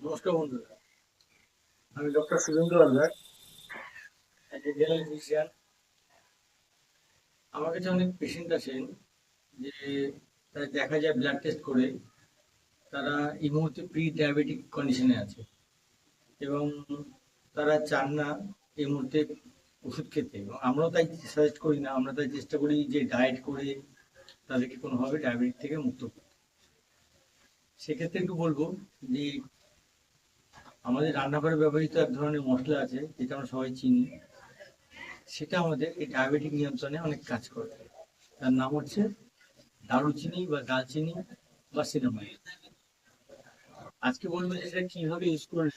নমস্কার বন্ধুরা। আমি ডক্টর সুরেন্দ্র হালদার একজন জেনারেল ফিজিশিয়ান। আমার কাছে অনেক পেশেন্ট আছেন যে তারা দেখা যায় ব্লাড টেস্ট করে, তারা এই মুহূর্তে প্রি ডায়াবেটিক কন্ডিশনে আছে এবং তারা চান না এই মুহূর্তে ওষুধ খেতে। এবং আমরাও তাই সাজেস্ট করি না, আমরা তাই চেষ্টা করি যে ডায়েট করে তাদেরকে কোনোভাবে ডায়াবেটিক থেকে মুক্ত করতে। সেক্ষেত্রে একটু বলব যে আমাদের রান্নাঘরে ব্যবহৃত এক ধরনের মশলা আছে, যেটা আমরা সবাই চিনি। সেটা আমাদের এই ডায়াবেটিক নিয়ন্ত্রণে অনেক কাজ করে। তার নাম হচ্ছে দারুচিনি বা দালচিনি বা সিনেমাই আজকে বলব সেটা কীভাবে ইউজ করে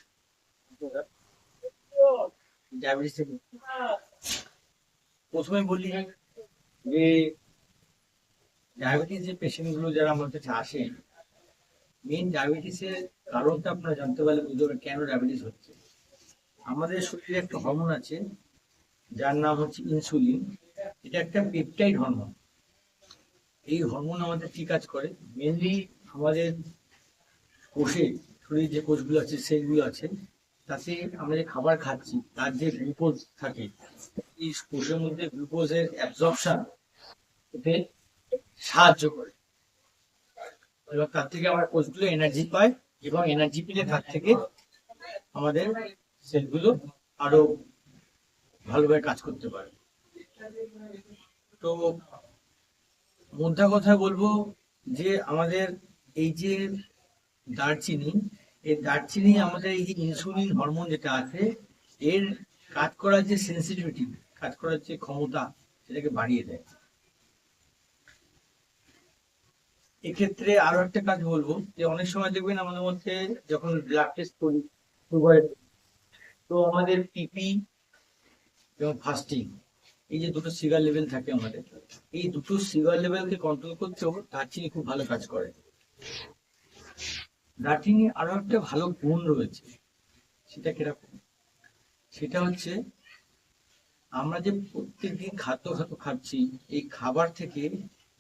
প্রথমে বলি যে, ডায়াবেটিস যে পেশেন্টগুলো যারা আমার কাছে আসে মেন ডায়াবেটিসের কারণটা আপনারা জানতে পারলে বুঝতে পারবেন কেন ডায়াবেটিস হচ্ছে। আমাদের শরীরে একটা হরমোন আছে, যার নাম হচ্ছে ইনসুলিন এটা একটা পেপটাইড হরমোন এই হরমোন আমাদের কি কাজ করে? মেনলি আমাদের কোষে শরীরে যে কোষগুলো আছে, সেলগুলো আছে, তাতে আমরা যে খাবার খাচ্ছি, তার যে গ্লুকোজ থাকে, এই কোষের মধ্যে গ্লুকোজের অ্যাবজর্পশন এতে সাহায্য করে। এবার তার থেকে আমার কোষগুলো এনার্জি পায় এবং এনার্জি পেলে তার থেকে আমাদের সেলগুলো আরও ভালোভাবে কাজ করতে পারে। তো মোদ্দা কথা বলব যে আমাদের এই যে দারচিনি, এই দারচিনি আমাদের এই যে ইনসুলিন হরমোন যেটা আছে, এর কাজ করার যে সেন্সিটিভিটি কাজ করার যে ক্ষমতা, সেটাকে বাড়িয়ে দেয়। এক্ষেত্রে আরও একটা কাজ বলব, যে অনেক সময় দেখবেন আমাদের মধ্যে যখন ব্লাড টেস্ট করি তো আমাদের পিপি এবং ফাস্টিং এই যে দুটো সিগার লেভেল থাকে আমাদের, এই দুটো সিগার লেভেলকে কন্ট্রোল করতেও দারচিনি খুব ভালো কাজ করে। দারচিনি আরও একটা ভালো গুণ রয়েছে, সেটা কীরকম? সেটা হচ্ছে আমরা যে প্রত্যেকদিন খাদ্য খাদ্য খাচ্ছি, এই খাবার থেকে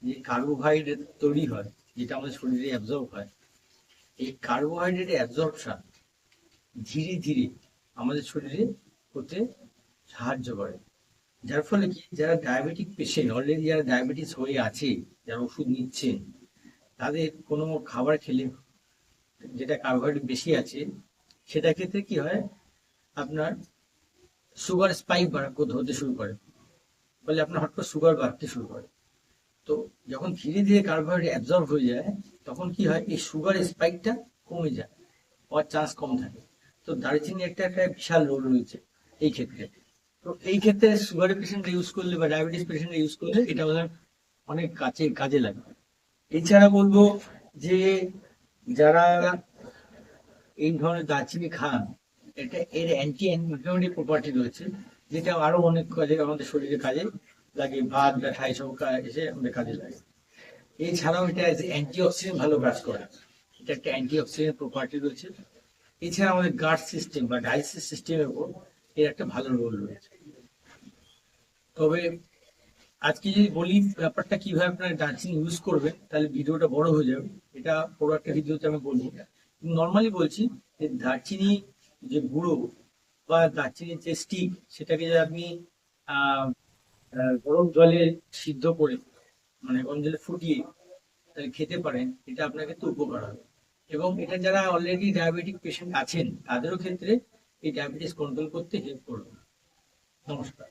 যে কার্বোহাইড্রেট তৈরি হয়, যেটা আমাদের শরীরে অ্যাবজর্ব হয়, এই কার্বোহাইড্রেট অ্যাবজর্পশন ধীরে ধীরে আমাদের শরীরে হতে সাহায্য করে। যার ফলে কি? যারা ডায়াবেটিক পেশেন্ট অলরেডি যারা ডায়াবেটিস হয়ে আছে, যারা ওষুধ নিচ্ছেন, তাদের কোনো খাবার খেলে যেটা কার্বোহাইড্রেট বেশি আছে, সেটা ক্ষেত্রে কি হয়? আপনার সুগার স্পাইক বাড়া হতে শুরু করে। ফলে আপনার হঠাৎ সুগার বাড়তে শুরু করে। তো যখন ধীরে ধীরে কার্বোহাইড্রেট অ্যাবজর্ব হয়ে যায়, তখন কি হয়? এই সুগার স্পাইকটা কমে যায় হওয়ার চান্স কম থাকে। তো দারচিনি একটা একটা বিশাল রোল রয়েছে এই ক্ষেত্রে। তো এই ক্ষেত্রে সুগারের পেশেন্ট ইউজ করলে বা ডায়াবেটিস পেশেন্ট ইউজ করলে এটা আমাদের অনেক কাছে, কাজে লাগে এছাড়া বলব যে যারা এই ধরনের দারচিনি খান, এটা এর অ্যান্টি ইনফ্লামেটরি প্রপার্টি রয়েছে, যেটা আরও অনেক কাজে, আমাদের শরীরে কাজে লাগে, ভাত ব্যথা এসব এসে আমাদের কাজে লাগে। এছাড়াও এটা অ্যান্টি অক্সিডেন্ট ভালো কাজ করে। এটা একটা অ্যান্টি অক্সিডেন্ট প্রপার্টি রয়েছে। এছাড়া আমাদের গার্ড সিস্টেম বা ডাইজেস্টিভ সিস্টেমের উপর এর একটা ভালো রোল রয়েছে। তবে আজকে যদি বলি ব্যাপারটা কীভাবে আপনারা দারচিনি ইউজ করবেন, তাহলে ভিডিওটা বড় হয়ে যাবে। এটা বড় একটা ভিডিওতে আমি বলব। নর্মালি বলছি যে দারচিনি যে গুঁড়ো বা দারচিনির যে স্টিক সেটাকে যদি আপনি গরম জলে সিদ্ধ করে মানে গরম জলে ফুটিয়ে খেতে পারেন, এটা আপনার ক্ষেত্রে উপকার হবে। এবং এটা যারা অলরেডি ডায়াবেটিক পেশেন্ট আছেন, তাদেরও ক্ষেত্রে এই ডায়াবেটিস কন্ট্রোল করতে হেল্প করবে। নমস্কার।